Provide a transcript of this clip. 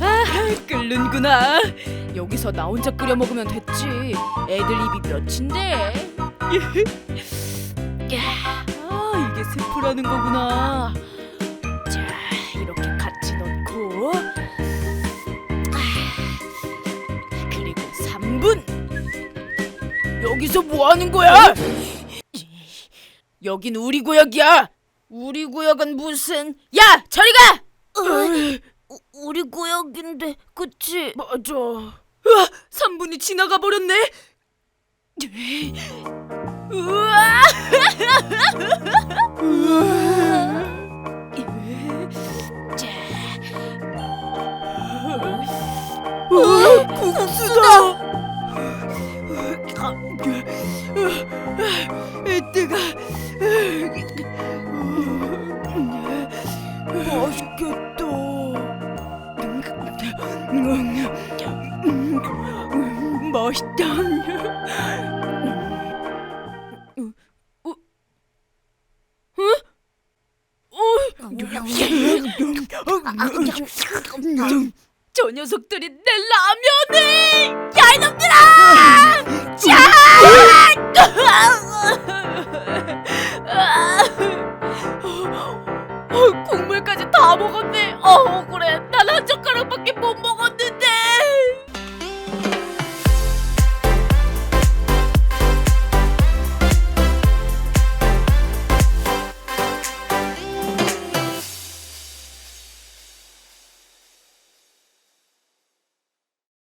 아, 끓는구나. 여기서 나 혼자 끓여 먹으면 됐지. 애들 입이 몇인데. 아, 이게 스프라는 거구나. 자, 이렇게 같이 넣고. 아, 그리고 3분. 여기서 뭐 하는 거야? 여긴 우리 구역이야. 우리 구역은 무슨? 야, 저리 가! 우리 구역인데, 그치? 맞아. 으아, 3분이 지나가 버렸네. 자. 우와, 국수다. 뜨가. 맛있겠다. 음, 멋있다. 저 녀석들이 내 라면을! 야 이놈들아! 자! 국물까지 다 먹었네. 어, 억울해.